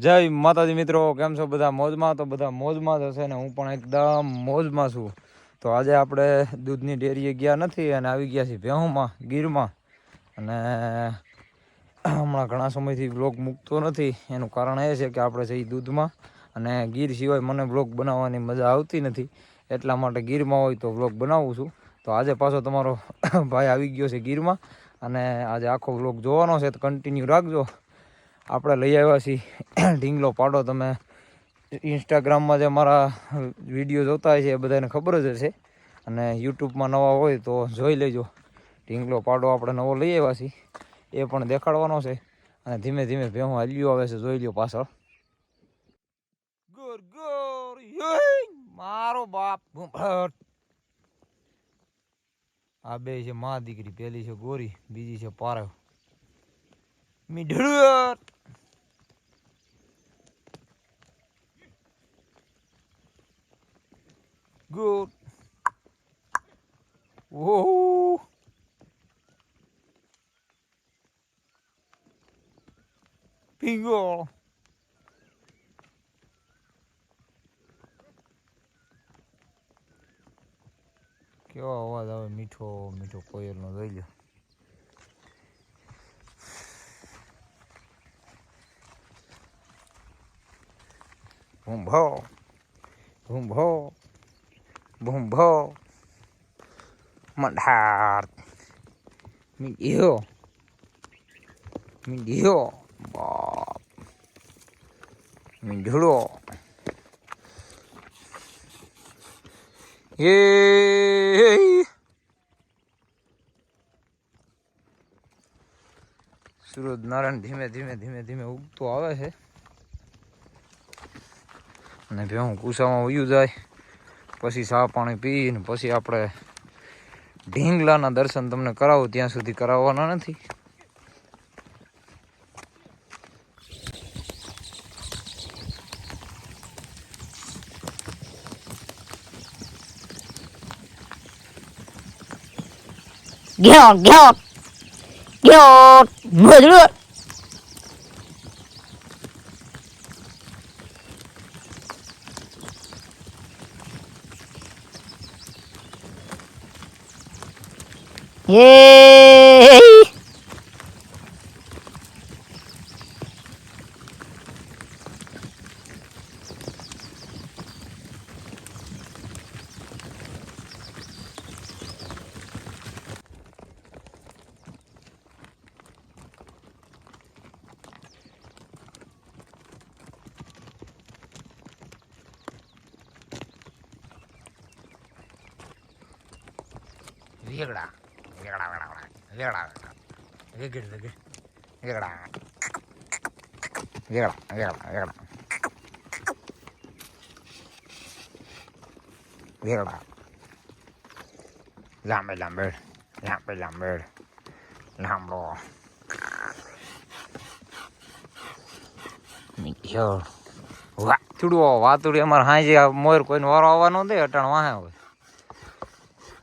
જય માતાજી મિત્રો, કેમ છો બધા? મોજમાં તો બધા મોજમાં જ હશે ને હું પણ એકદમ મોજમાં છું. તો આજે આપણે દૂધની ડેરીએ ગયા નથી અને આવી ગયા છીએ ભેહુમાં ગીરમાં. અને હમણાં ઘણા સમયથી બ્લોગ મૂકતો નથી. એનું કારણ એ છે કે આપણે છે દૂધમાં અને ગીર સિવાય મને બ્લોગ બનાવવાની મજા આવતી નથી. એટલા માટે ગીરમાં હોય તો બ્લોગ બનાવું છું. તો આજે પાછો તમારો ભાઈ આવી ગયો છે ગીરમાં. અને આજે આખો બ્લોગ જોવાનો છે. તો કન્ટિન્યુ રાખજો. આપણે લઈ આવ્યા છીએ. ઢીંગલો પાડો તમે. ઇન્સ્ટાગ્રામમાં જે મારા વીડિયો જોતા હોય છે એ બધાને ખબર જ હશે. અને યુટ્યુબમાં નવા હોય તો જોઈ લેજો. ઢીંગલો પાડો આપણે નવો લઈ આવ્યા છીએ. એ પણ દેખાડવાનો છે. અને ધીમે ધીમે ભેહું હાલ્યો આવે છે. જોઈ લો પાછળ. મારો બાપ. આ બે છે, મા દીકરી. પેલી છે ગોરી, બીજી છે પારવ. મીઢળું Good. Whoa. Bingo. કેવો અવાજ આવે મીઠો મીઠો કોયલનો જોઈ ભૂંભો ભૂંભો ભૂંભો મંઢાર મીડિયો મીડિયો બાપ. મીંઢળો. એ. સૂરજ નારાયણ ધીમે ધીમે ધીમે ધીમે ઉગતો આવે છે. અને ભેહું કુસામાં ઉયું જાય પછી સા પાણી પીને પછી આપણે ઢીંગલાના દર્શન તમને કરાવું ત્યાં સુધી કરાવવાના નથી. Mưa nước. Yay! Vegada ¡Yay! Vegada Vegad Vegad Vegada Vegada Vegada Vegada Vegada લાંબે લાંબે લાંબે લાંબે લાંબો મીઠો વાતુડો વાતુડી અમારે હાંજે આ મોર કોઈને વારો આવવાનો દે અટાણ વાહે હોય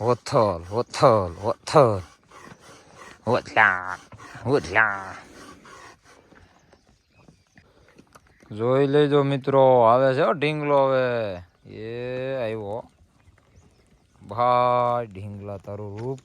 હોથલ હોથલ હોથલ હોથલા હોથલા જોઈ લેજો મિત્રો, આવે છે ઢીંગલો હવે. એ આવ્યો. ભાઈ, ઢીંગલા તારું રૂપ.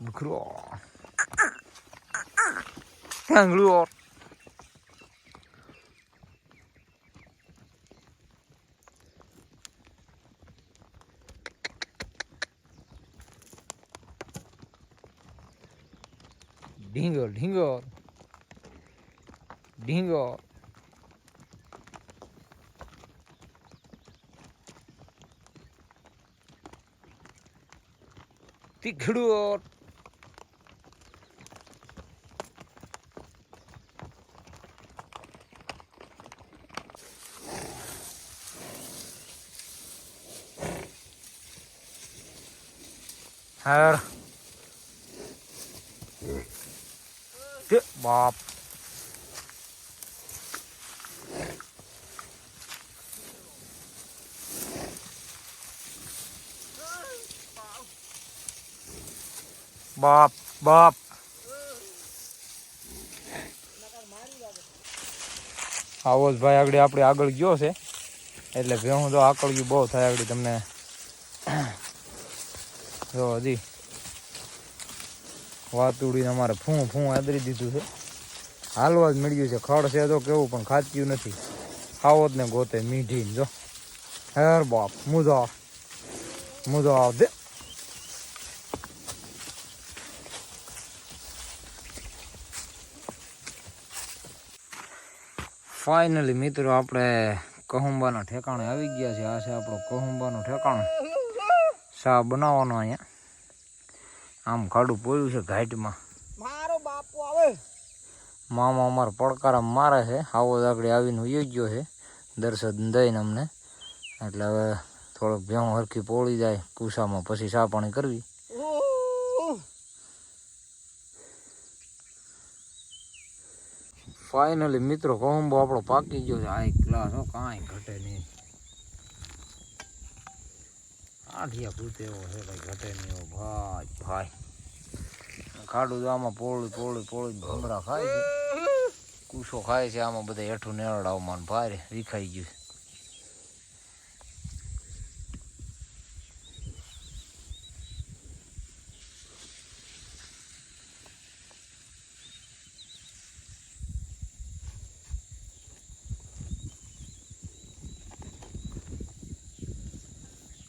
બકરો કાંગડુઓ Dhingar Dhingar Dhingar તીખડું Her. Tiếp bọp. Bọp, bọp. આવો જ ભાઈ આગળ આપણે આગળ ગયો છે એટલે ભેહું તો આકળ્યું બહુ થાય આગળ તમને જો હજી વાતુડીને અમારે ફૂં ફૂં આદરી દીધું છે. હાલવા જ મળ્યું છે. ખડ છે તો કેવું, પણ ખાચ્યું નથી. ખાવો ને ગોતે મીઠી જો. હેર બાપ મુદો આવ. દે. ફાઇનલી મિત્રો, આપણે કહુંબાના ઠેકાણે આવી ગયા છે. આ છે આપણો કહુંબાનું ઠેકાણું. શા બનાવવાનો અહીંયા. આમ ખાડું પોયું છે ઘાટમાં. મારો બાપુ આવે. મામા અમારો પડકારા મારે છે. આવો દાકડી આવીને ઉયો ગયો છે. દર્શન દઈને અમને. એટલે હવે થોડોક ભેહું હરખી પોળી જાય. કુસામાં પછી ચા પાણી કરવી. ફાઇનલી મિત્રો કોમ્બો આપણો પાકી ગયો છે. આ એક હો કાંઈ ઘટે નહીં. આઠિયા પૂતે એવો છે ભાઈ, ઘટે નહીં એવો ભાઈ ભાઈ. ખાડું તો આમાં પોળું પોળું પોળું ભમરા ખાય છે. કુસો ખાય છે, આમાં બધા હેઠું નેરડાવમાં ભારે વિખાઈ ગયું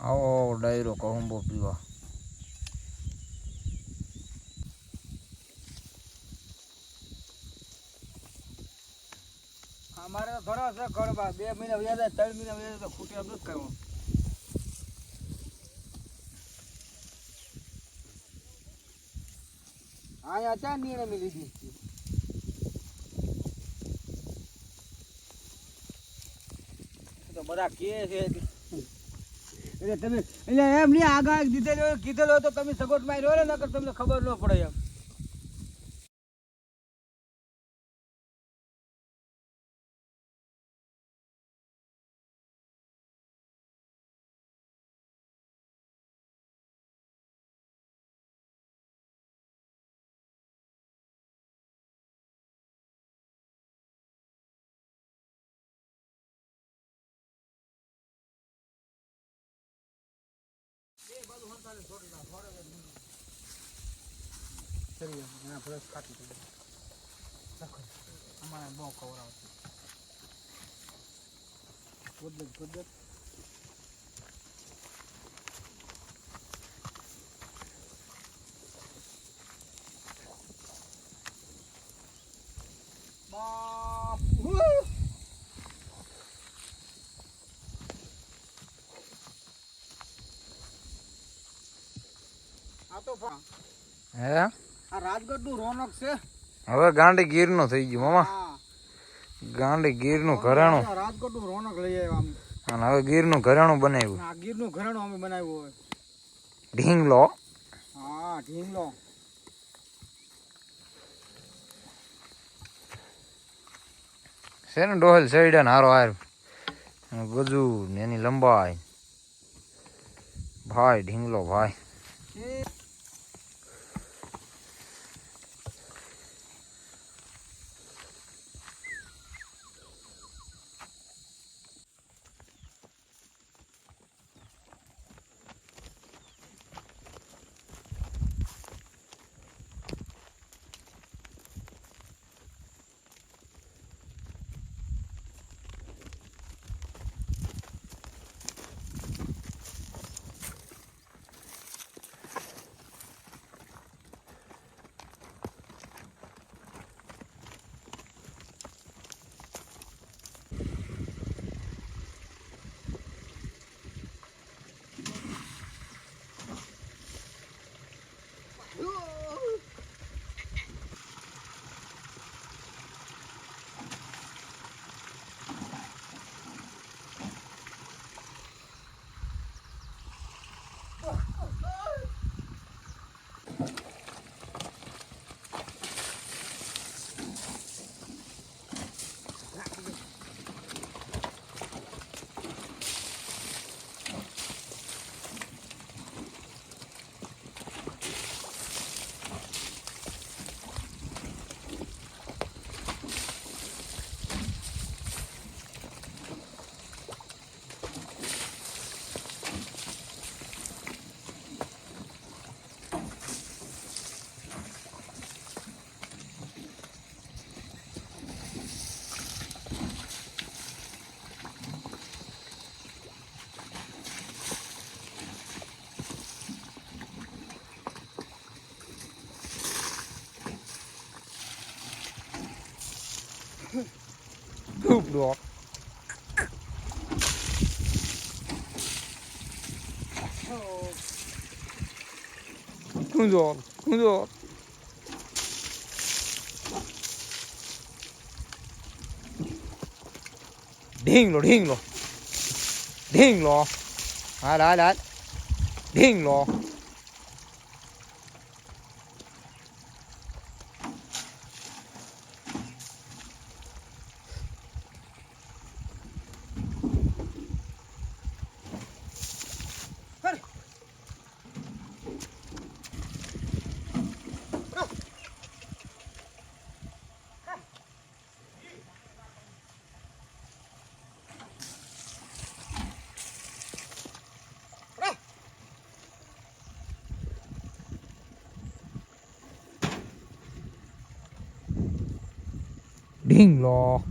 આવો ડાયરો કહુંબો પીવા. અમારે તો ઘણો છે ઘરમાં બે મહિના વ્યાજ ત્રણ મહિના વ્યાજ તો ખૂટી જ કરવું અહીંયા ચા નિર્ણય લીધી તો બધા કે છે એટલે તમે એટલે એમ નહીં આગળ કીધેલો હોય તો તમે સગવડમાં રહ્યો ને, નકર તમને ખબર ન પડે એમ. કરી એના ખાતી થઈ અમારે બહુ ખવડાવે કુદરત કુદરત હે? આ રાજગઢનું રોનક છે. હવે ગાંડી ગીરનું થઈ ગયું મામા. ગાંડી ગીરનું ઘરેણું. રાજકોટનું રોનક લઈ આવ્યા અને હવે ગીરનું ઘરેણું બનાવ્યું. આ ગીરનું ઘરેણું અમે બનાવ્યું હોય. ઢીંગલો? હા ઢીંગલો. છે ડોહલ સૈડા ને હારો હાર. ગજુ ને એની લંબાઈ. ભાઈ ઢીંગલો ભાઈ. 对。滚掉，滚掉，顶咯，顶咯，顶咯，来来来，顶咯。零咯。